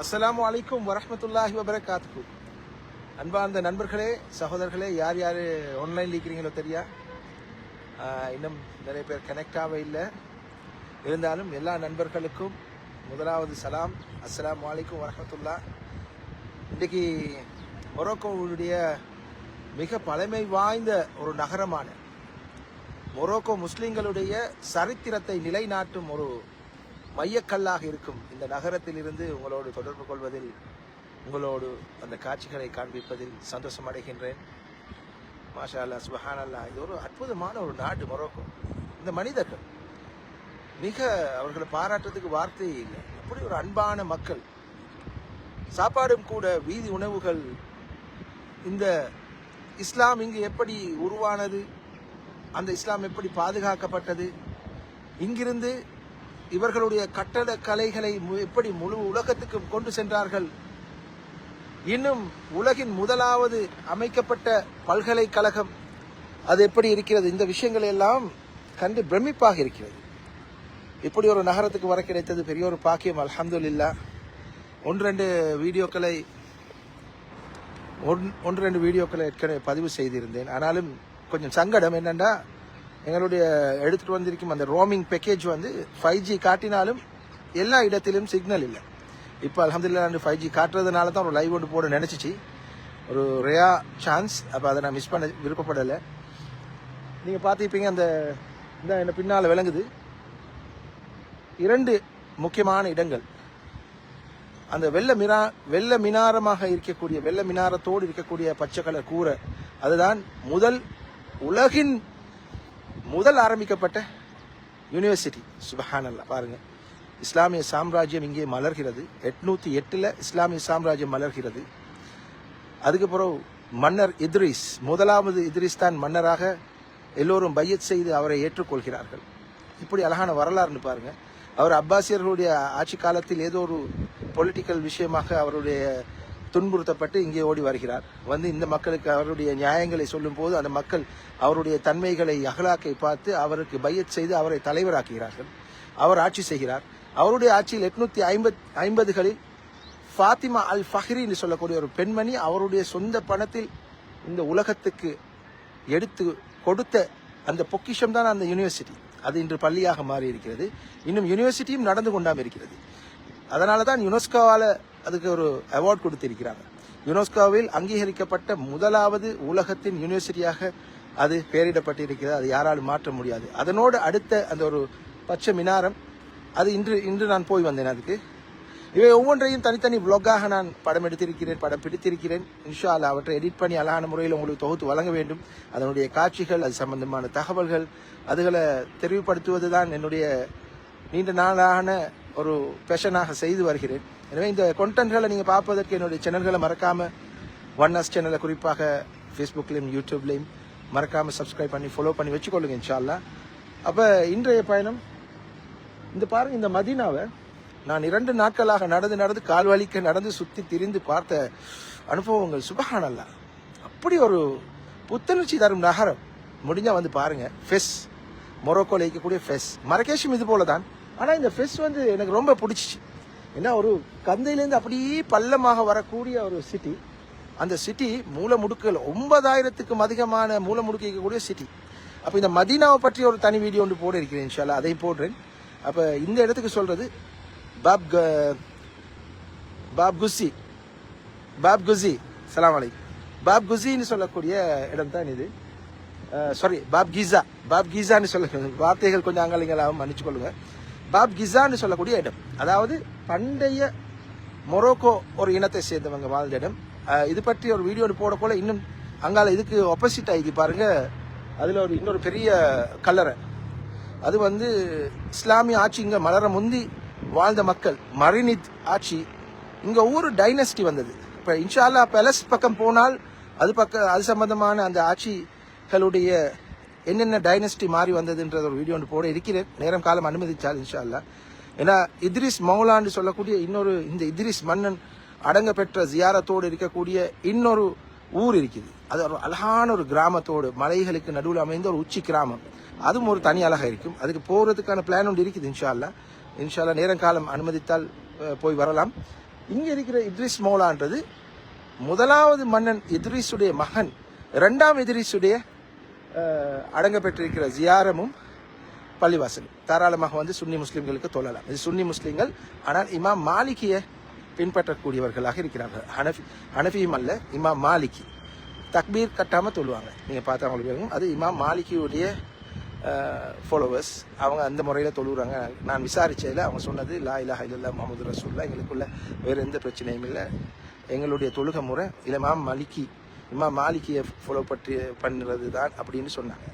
அஸ்ஸலாமு அலைக்கும் வரமத்துல்லாஹி வபரகாத்துக்கு அன்பார்ந்த நண்பர்களே சகோதரர்களே யார் யார் ஆன்லைனில் இருக்கிறீங்களோ தெரியா? இன்னும் நிறைய பேர் கனெக்டாகவே இல்லை. இருந்தாலும் எல்லா நண்பர்களுக்கும் முதலாவது சலாம். அஸ்லாம் வலைக்கும் வரஹ்மத்துல்லா. இன்றைக்கு மொரோக்கோவுடைய மிக பழமை வாய்ந்த ஒரு நகரமான மொரோக்கோ முஸ்லீம்களுடைய சரித்திரத்தை நிலைநாட்டும் ஒரு மையக்கல்லாக இருக்கும். இந்த நகரத்தில் இருந்து உங்களோடு தொடர்பு கொள்வதில் உங்களோடு அந்த காட்சிகளை காண்பிப்பதில் சந்தோஷம் அடைகின்றேன். மாஷா அல்லா சுபஹான் அல்லா இது ஒரு அற்புதமான ஒரு நாடு மொரோக்கோ. இந்த மனிதர்கள் மிக அவர்களை பாராட்டுறதுக்கு வார்த்தையே இல்லை. அப்படி ஒரு அன்பான மக்கள். சாப்பாடும் கூட வீதி உணவுகள். இந்த இஸ்லாம் இங்கு எப்படி உருவானது? அந்த இஸ்லாம் எப்படி பாதுகாக்கப்பட்டது? இங்கிருந்து இவர்களுடைய கட்டட கலைகளை மு- எப்படி முழு உலகத்துக்கு கொண்டு சென்றார்கள்? இன்னும் உலகின் முதலாவது அமைக்கப்பட்ட பல்கலைக்கழகம். அது எப்படி இருக்கிறது? இந்த விஷயங்கள் எல்லாம் கண்டு பிரமிப்பாக இருக்கிறது. இப்படி ஒரு நகரத்துக்கு வர கிடைத்தது பெரிய ஒரு பாக்கியம் அலமதுல்லா ஒன்று ரெண்டு வீடியோக்களை ஒன் ஒன்று ரெண்டு வீடியோக்களை ஏற்கனவே பதிவு செய்திருந்தேன். ஆனாலும் கொஞ்சம் சங்கடம் என்னென்னா எங்களுடைய எடுத்துகிட்டு வந்திருக்கும் அந்த ரோமிங் பேக்கேஜ் வந்து ஃபைவ் ஜி காட்டினாலும் எல்லா இடத்திலும் சிக்னல் இல்லை. இப்போ அலமதுல்லா நான் ஃபைவ் ஜி காட்டுறதுனால தான் ஒரு லைவ் ஒன்று போட நினச்சிச்சு. ஒரு ரேயா சான்ஸ் அப்போ அதை நான் மிஸ் பண்ண விருப்பப்படலை. நீங்கள் பார்த்துப்பீங்க அந்த இந்த என்ன பின்னால் விளங்குது. இரண்டு முக்கியமான இடங்கள். அந்த வெள்ள மிரா வெள்ள மினாரமாக இருக்கக்கூடிய வெள்ள மினாரத்தோடு இருக்கக்கூடிய பச்சை கலர் கூரை. அதுதான் முதல் உலகின் முதல் ஆரம்பிக்கப்பட்ட யூனிவர்சிட்டி சுபஹானல்லா. பாருங்கள் இஸ்லாமிய சாம்ராஜ்யம் இங்கே மலர்கிறது. எட்நூற்றி எட்டில் இஸ்லாமிய சாம்ராஜ்யம் மலர்கிறது. அதுக்கப்புறம் மன்னர் இத்ரிஸ் முதலாவது இத்ரிஸ் தான் மன்னராக எல்லோரும் பையத் செய்து அவரை ஏற்றுக்கொள்கிறார்கள். இப்படி அழகான வரலாறுன்னு பாருங்கள் அவர் அப்பாசியர்களுடைய ஆட்சி காலத்தில் ஏதோ ஒரு பொலிட்டிக்கல் விஷயமாக அவருடைய துன்புறுத்தப்பட்டு இங்கே ஓடி வருகிறார். வந்து இந்த மக்களுக்கு அவருடைய நியாயங்களை சொல்லும் போது அந்த மக்கள் அவருடைய தன்மைகளை அகலாக்கை பார்த்து அவருக்கு பையச் செய்து அவரை தலைவராக்குகிறார்கள். அவர் ஆட்சி செய்கிறார். அவருடைய ஆட்சியில் எட்நூத்தி ஐம்பத் ஐம்பதுகளில் ஃபாத்திமா அல் ஃபஹ்ரின்னு சொல்லக்கூடிய ஒரு பெண்மணி அவருடைய சொந்த பணத்தில் இந்த உலகத்துக்கு எடுத்து கொடுத்த அந்த பொக்கிஷம் தான் அந்த யூனிவர்சிட்டி. அது இன்று பள்ளியாக மாறி இருக்கிறது இன்னும் யூனிவர்சிட்டியும் நடந்து கொண்டாமல் இருக்கிறது. அதனால தான் யுனெஸ்கோவால் அதுக்கு ஒரு அவார்ட் கொடுத்திருக்கிறாங்க. யுனெஸ்கோவில் அங்கீகரிக்கப்பட்ட முதலாவது உலகத்தின் யூனிவர்சிட்டியாக அது பெயரிடப்பட்டிருக்கிறது. அது யாராலும் மாற்ற முடியாது. அதனோடு அடுத்த அந்த ஒரு பச்சை மினாரம் அது இன்று இன்று நான் போய் வந்தேன் அதுக்கு. இவை ஒவ்வொன்றையும் தனித்தனி vlog-ஆக நான் படம் எடுத்திருக்கிறேன் படம் பிடித்திருக்கிறேன். இன்ஷா அவற்றை எடிட் பண்ணி அழகான முறையில் உங்களுக்கு தொகுத்து வழங்க வேண்டும். அதனுடைய காட்சிகள் அது சம்பந்தமான தகவல்கள் அதுகளை தெரிவுபடுத்துவது தான் என்னுடைய நீண்ட நாளான ஒரு பெஷனாக செய்து வருகிறேன். எனவே இந்த கொண்டன்ட்களை நீங்கள் பார்ப்பதற்கு என்னுடைய சேனல்களை மறக்காமல் ஒன் எஸ் சேனலை குறிப்பாக ஃபேஸ்புக்லேயும் யூடியூப்லேயும் மறக்காமல் சப்ஸ்கிரைப் பண்ணி ஃபாலோ பண்ணி வச்சுக்கொள்ளுங்க இன்ஷா அப்போ இன்றைய பயணம் இந்த பாருங்க இந்த மதீனாவை நான் இரண்டு நாட்களாக நடந்து நடந்து கால் வலிக்க நடந்து சுற்றி திரிந்து பார்த்த அனுபவங்கள் சுபகானல்ல அப்படி ஒரு புத்துணர்ச்சி தரும் நகரம். முடிஞ்சால் வந்து பாருங்கள் ஃபெஸ் மொரோக்கோல இருக்கக்கூடிய ஃபெஸ் மரகேஷும் இது போல தான் ஆனால் இந்த ஃபெஸ் வந்து எனக்கு ரொம்ப பிடிச்சிச்சு. ஏன்னா ஒரு கந்தையிலேருந்து அப்படியே பள்ளமாக வரக்கூடிய ஒரு சிட்டி அந்த சிட்டி மூலமுடுக்குகள் ஒன்பதாயிரத்துக்கும் அதிகமான மூலமுடுக்கு இருக்கக்கூடிய சிட்டி அப்போ இந்த மதீனாவை பற்றி ஒரு தனி வீடியோ ஒன்று போட இருக்கிறேன் இன்ஷால்லா அதையும் போடுறேன். அப்போ இந்த இடத்துக்கு சொல்கிறது பாப் க- பாப் குசி பாப் குசி சலாம் அலை பாப் குசின்னு சொல்லக்கூடிய இடம் தான் இது. சாரி பாப் கீசா பாப் கீசான்னு சொல்ல வார்த்தைகள் கொஞ்சம் அங்காளிங்களாகவும் மன்னிச்சு கொள்ளுங்கள் பாப் கிசான்னு சொல்லக்கூடிய இடம். அதாவது பண்டைய மொரோக்கோ ஒரு இனத்தை சேர்ந்தவங்க வாழ்ந்த இடம். இது பற்றி ஒரு வீடியோ போட போல இன்னும் அங்கால இதுக்கு ஆப்போசிட் ஆகி பாருங்க. அதில் ஒரு இன்னொரு பெரிய கல்லறை. அது வந்து இஸ்லாமிய ஆட்சி இங்கே மலர முந்தி வாழ்ந்த மக்கள். மரினித் ஆட்சி. இங்கே ஒவ்வொரு டைனஸ்டி வந்தது. இப்போ இன்ஷால்லா பேலஸ் பக்கம் போனால் அது பக்கம் அது சம்பந்தமான அந்த ஆட்சிகளுடைய என்னென்ன டைனஸ்டி மாறி வந்ததுன்ற ஒரு வீடியோ ஒன்று போட இருக்கிறேன். நேரம் காலம் அனுமதிச்சால் இன்ஷா அல்லா ஏன்னா இத்ரிஸ் மௌலான்னு சொல்லக்கூடிய இன்னொரு இந்த இத்ரிஸ் மன்னன் அடங்க பெற்ற ஜியாரத்தோடு இருக்கக்கூடிய இன்னொரு ஊர் இருக்குது. அது ஒரு அழகான ஒரு கிராமத்தோடு மலைகளுக்கு நடுவில் அமைந்த ஒரு உச்சி கிராமம். அதுவும் ஒரு தனி அழகாக இருக்கும். அதுக்கு போகிறதுக்கான பிளான் ஒன்று இருக்குது இன்ஷா அல்லா இன்ஷா அல்லாஹ் நேரம் காலம் அனுமதித்தால் போய் வரலாம். இங்கே இருக்கிற இத்ரிஸ் மௌலான்றது முதலாவது மன்னன் இத்ரிஸுடைய மகன் இரண்டாம் இத்ரிஸுடைய அடங்கப்பெற்றிருக்கிற அடங்க பெற்றிருக்கிற ஜியாரமும் பள்ளிவாசல். தாராளமாக வந்து சுன்னி முஸ்லீம்களுக்கு தொழலாம். இது சுன்னி முஸ்லீம்கள் ஆனால் இமாம் மாலிகியை பின்பற்றக்கூடியவர்களாக இருக்கிறார்கள். ஹனஃபி ஹனஃபியும் அல்ல இமாம் மாலிகி தக்பீர் கட்டாமல் தொழுவாங்க. நீங்கள் பார்த்தா அவங்களுக்கு தெரியும். அது இமாம் மாலிகியுடைய ஃபாலோவர்ஸ் அவங்க அந்த முறையில் தொழுகிறாங்க நான் விசாரிச்சதில் அவங்க சொன்னது லா இலா இல்லல்லா முகமது ரசூல்லா எங்களுக்குள்ள வேறு எந்த பிரச்சனையும் இல்லை. எங்களுடைய தொழுக முறை இமாம் மலிக்கி இம்மா மாளிகையை ஃபாலோ பற்றி பண்ணுறது தான் அப்படின்னு சொன்னாங்க.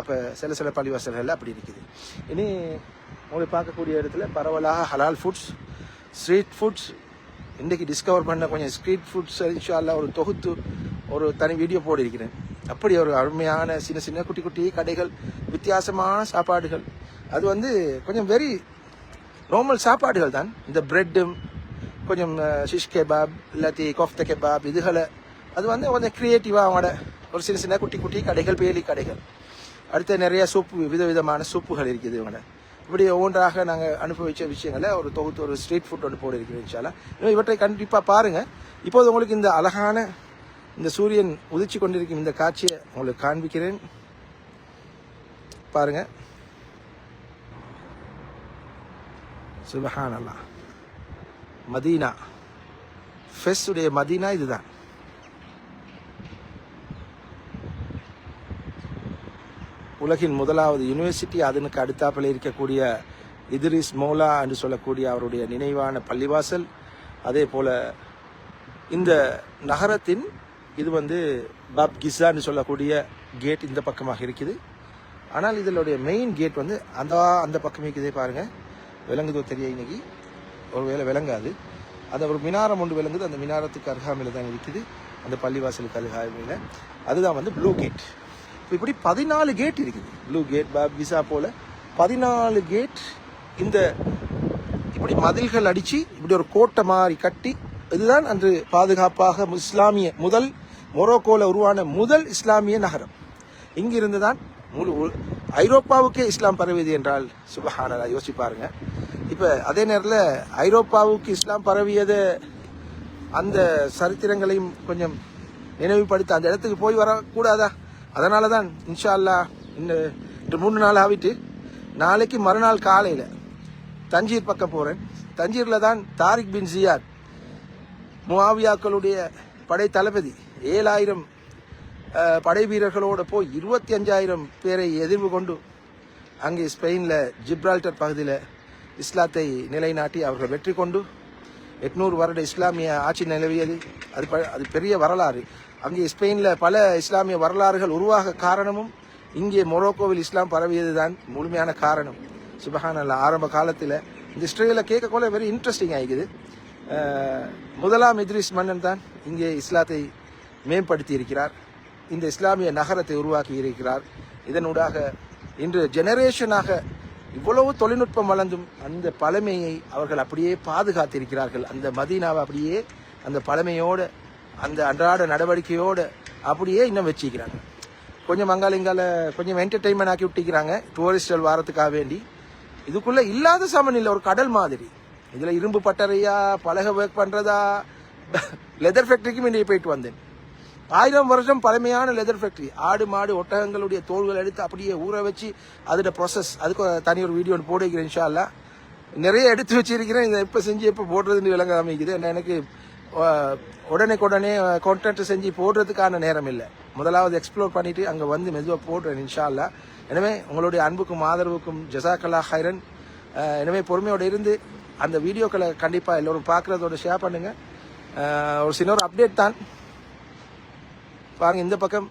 அப்போ சில சில பள்ளிவாசல்கள் அப்படி இருக்குது. இனி உங்களுக்கு பார்க்கக்கூடிய இடத்துல பரவலாக ஹலால் ஃபுட்ஸ் ஸ்ட்ரீட் ஃபுட்ஸ் இன்றைக்கி டிஸ்கவர் பண்ண கொஞ்சம் ஸ்ட்ரீட் ஃபுட்ஸ் இன்ஷால்லாம் ஒரு தொகுத்து ஒரு தனி வீடியோ போடிருக்கிறேன் அப்படி ஒரு அருமையான சின்ன சின்ன குட்டி குட்டி கடைகள் வித்தியாசமான சாப்பாடுகள். அது வந்து கொஞ்சம் வெரி நார்மல் சாப்பாடுகள் தான். இந்த பிரெட்டும் கொஞ்சம் ஷிஷ் கெபாப் இல்லாட்டி கோஃப்த கெபாப் இதுகளை அது வந்து கொஞ்சம் க்ரியேட்டிவாக அவங்களோட ஒரு சின்ன சின்ன குட்டி குட்டி கடைகள் பேலி கடைகள். அடுத்து நிறைய சூப்பு விதவிதமான சூப்புகள் இருக்குது இவங்களோட. இப்படி ஒவ்வொன்றாக நாங்கள் அனுபவித்த விஷயங்களை ஒரு தொகுத்து ஒரு ஸ்ட்ரீட் ஃபுட் ஒன்று போட இருக்கிறோம் இவற்றை கண்டிப்பாக பாருங்கள் இப்போது உங்களுக்கு இந்த அழகான இந்த சூரியன் உதிச்சு கொண்டிருக்கும் இந்த காட்சியை உங்களுக்கு காண்பிக்கிறேன். பாருங்கள் சுபஹான் அல்லா மதீனா. ஃபெஸ் உடைய மதீனா இதுதான். உலகின் முதலாவது யூனிவர்சிட்டி அதனுக்கு அடுத்தாப்பில் இருக்கக்கூடிய இதிரிஸ் மௌலா என்று சொல்லக்கூடிய அவருடைய நினைவான பள்ளிவாசல். அதே போல் இந்த நகரத்தின் இது வந்து பாப் கிஸ்ஸான்னு சொல்லக்கூடிய கேட் இந்த பக்கமாக இருக்குது. ஆனால் இதனுடைய மெயின் கேட் வந்து அந்த அந்த பக்கம் இருக்குதே பாருங்கள் விளங்குதோ தெரிய இன்னைக்கு. ஒருவேளை விளங்காது. அந்த ஒரு மினாரம் ஒன்று விளங்குது. அந்த மினாரத்துக்கு அருகாமையில் தான் இருக்குது. அந்த பள்ளிவாசலுக்கு அருகாமையில். அதுதான் வந்து ப்ளூ கேட் இப்படி பதினாலு கேட் இருக்குது. ப்ளூ கேட் பாப் விசா போல் பதினாலு கேட் இந்த இப்படி மதில்கள் அடித்து இப்படி ஒரு கோட்டை மாதிரி கட்டி இதுதான் அன்று பாதுகாப்பாக இஸ்லாமிய முதல் மொரோக்கோவில் உருவான முதல் இஸ்லாமிய நகரம். இங்கிருந்து தான் முழு ஐரோப்பாவுக்கே இஸ்லாம் பரவியது என்றால் சுபஹானலா யோசிச்சு பாருங்க. இப்போ அதே நேரத்தில் ஐரோப்பாவுக்கு இஸ்லாம் பரவியது அந்த சரித்திரங்களையும் கொஞ்சம் நினைவுபடுத்த அந்த இடத்துக்கு போய் வரக்கூடாதா? அதனால தான் இன்ஷா அல்லாஹ் இன்னும் மூணு நாள் ஆகிட்டு நாளைக்கு மறுநாள் காலையில் தஞ்சீர் பக்கம் போகிறேன் தஞ்சீரில் தான் தாரிக் பின் ஜியாத் முவாவியாக்களுடைய படை தளபதி ஏழாயிரம் படை வீரர்களோடு போய் இருபத்தி அஞ்சாயிரம் பேரை எதிர்வு கொண்டு அங்கே ஸ்பெயினில் ஜிப்ரால்டர் பகுதியில் இஸ்லாத்தை நிலைநாட்டி அவர்கள் வெற்றி கொண்டு எட்நூறு வருட இஸ்லாமிய ஆட்சி நிலவியது. அது ப- அது பெரிய வரலாறு. அங்கே ஸ்பெயினில் பல இஸ்லாமிய வரலாறுகள் உருவாக காரணமும் இங்கே மொரோக்கோவில் இஸ்லாம் பரவியது தான் முழுமையான காரணம். சுபஹானல்லா ஆரம்ப காலத்தில் இந்த ஹிஸ்டரியில் கேட்கக்கூட வெரி இன்ட்ரெஸ்டிங் ஆகிக்குது முதலாம் இத்ரிஸ் மன்னன் தான் இங்கே இஸ்லாத்தை மேம்படுத்தி இருக்கிறார். இந்த இஸ்லாமிய நகரத்தை உருவாக்கி இருக்கிறார். இதனூடாக இன்று ஜெனரேஷனாக இவ்வளவு தொழில்நுட்பம் வளர்ந்தும் அந்த பழமையை அவர்கள் அப்படியே பாதுகாத்திருக்கிறார்கள். அந்த மதீனாவை அப்படியே அந்த பழமையோடு அந்த அன்றாட நடவடிக்கையோட அப்படியே இன்னும் வச்சிக்கிறாங்க கொஞ்சம் அங்காளிங்கால கொஞ்சம் என்டர்டைன்மெண்ட் ஆக்கி விட்டுக்கிறாங்க டூரிஸ்டல் வாரத்துக்காக வேண்டி. இதுக்குள்ளே இல்லாத சமநிலை ஒரு கடல் மாதிரி. இதில் இரும்பு பட்டறையா பலகை ஒர்க் பண்ணுறதா லெதர் ஃபேக்டரிக்கும் இன்னைக்கு போயிட்டு வந்தேன். ஆயிரம் வருஷம் பழமையான லெதர் ஃபேக்டரி ஆடு மாடு ஒட்டகங்களுடைய தோள்கள் எடுத்து அப்படியே ஊற வச்சு அதோட ப்ராசஸ் அதுக்கு தனி ஒரு வீடியோ ஒன்று போடுகிறேன் இன்ஷா நிறைய எடுத்து வச்சிருக்கிறேன். இதை எப்போ செஞ்சு எப்போ போடுறதுன்னு விளங்க அமைக்குது. எனக்கு உடனே உடனே கான்டென்ட் செஞ்சு போடுறதுக்கான நேரம் இல்லை. முதலாவது எக்ஸ்ப்ளோர் பண்ணிட்டு அங்கே வந்து மெதுவாக போடுறேன் இன்ஷால்லா எனவே உங்களுடைய அன்புக்கும் ஆதரவுக்கும் ஜசாக்கல்லா ஹைரன் எனவே பொறுமையோடு இருந்து அந்த வீடியோக்களை கண்டிப்பாக எல்லோரும் பார்க்குறதோட ஷேர் பண்ணுங்கள் ஒரு சின்ன ஒரு அப்டேட் தான். பாருங்க இந்த பக்கம்.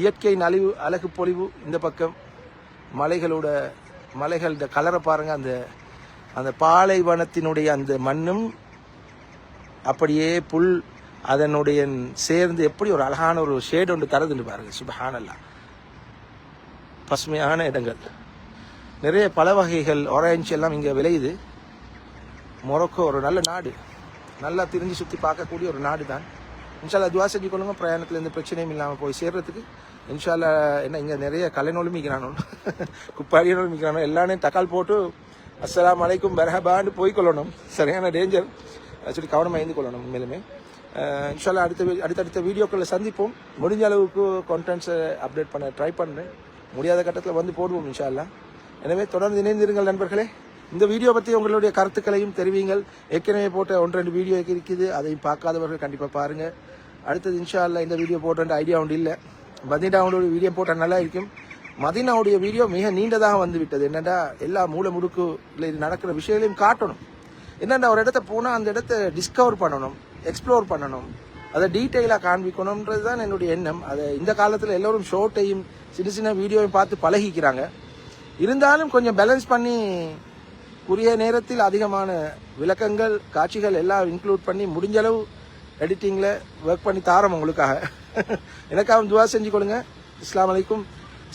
இயற்கை நலிவு அழகு பொலிவு இந்த பக்கம். மலைகளோட மலைகளோட கலரை பாருங்க அந்த அந்த பாலைவனத்தினுடைய அந்த மண்ணும் அப்படியே புல் அதனுடைய சேர்ந்து எப்படி ஒரு அழகான ஒரு ஷேட் ஒன்று தரதுன்னு பாருங்க சுபஹானல்லா. பசுமையான இடங்கள். நிறைய பல வகைகள் ஆரஞ்சு எல்லாம் இங்கே விளையுது. மொரக்கோ ஒரு நல்ல நாடு. நல்லா திரிஞ்சு சுற்றி பார்க்கக்கூடிய ஒரு நாடு தான் இன்ஷால்லா துவா செஞ்சு கொள்ளுங்க பிரயாணத்தில் எந்த பிரச்சனையும் இல்லாமல் போய் சேர்றதுக்கு இன்ஷால்லா என்ன இங்கே நிறைய கலைநூலும் மிக்கிறானோ குப்பாடியனும் மிக்கிறானோ எல்லாமே தக்கால் போட்டு அஸ்லாம் அலைக்கும் பெரஹபான்னு போய் கொள்ளணும். சரியான டேஞ்சர் சொல்லி கவனமாக இருந்து கொள்ளணும் உண்மையிலுமே. இன்ஷால்லா அடுத்த வீ- அடுத்தடுத்த வீடியோக்களில் சந்திப்போம். முடிஞ்ச அளவுக்கு கான்டென்ட்ஸை அப்டேட் பண்ண ட்ரை பண்ணுறேன் முடியாத கட்டத்தில் வந்து போடுவோம் இன்ஷால்லா எனவே தொடர்ந்து இணைந்திருங்கள் நண்பர்களே. இந்த வீடியோ பற்றி உங்களுடைய கருத்துக்களையும் தெரிவிங்கள். ஏற்கனவே போட்ட ஒன்று ரெண்டு வீடியோ இருக்குது. அதையும் பார்க்காதவர்கள் கண்டிப்பாக பாருங்கள் அடுத்தது இன்ஷா அல்ல இந்த வீடியோ போட்ட ஐடியா ஒன்று இல்லை. மதினாவுடைய வீடியோ போட்டால் நல்லா இருக்கும். மதினாவுடைய வீடியோ மிக நீண்டதாக வந்து விட்டது. என்னடா எல்லா மூல முடுக்குல இது நடக்கிற விஷயங்களையும் காட்டணும். என்னென்னா ஒரு இடத்த போனால் அந்த இடத்த டிஸ்கவர் பண்ணணும் எக்ஸ்ப்ளோர் பண்ணணும். அதை டீட்டெயிலாக காண்பிக்கணுன்றது தான் என்னுடைய எண்ணம். அதை இந்த காலத்தில் எல்லோரும் ஷோட்டையும் சின்ன சின்ன வீடியோவையும் பார்த்து பழகிக்கிறாங்க. இருந்தாலும் கொஞ்சம் பேலன்ஸ் பண்ணி குறுகிய நேரத்தில் அதிகமான விளக்கங்கள் காட்சிகள் எல்லாம் இன்க்ளூட் பண்ணி முடிஞ்ச அளவு எடிட்டிங்கில் ஒர்க் பண்ணி தாரோம் உங்களுக்காக. எனக்காக துவா செஞ்சு கொடுங்க. இஸ்லாம் அலைக்கும்.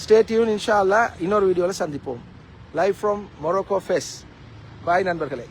ஸ்டே டியூன் இன்ஷா அல்லா இன்னொரு வீடியோவில் சந்திப்போம். Live from Morocco face bye நண்பர்களே.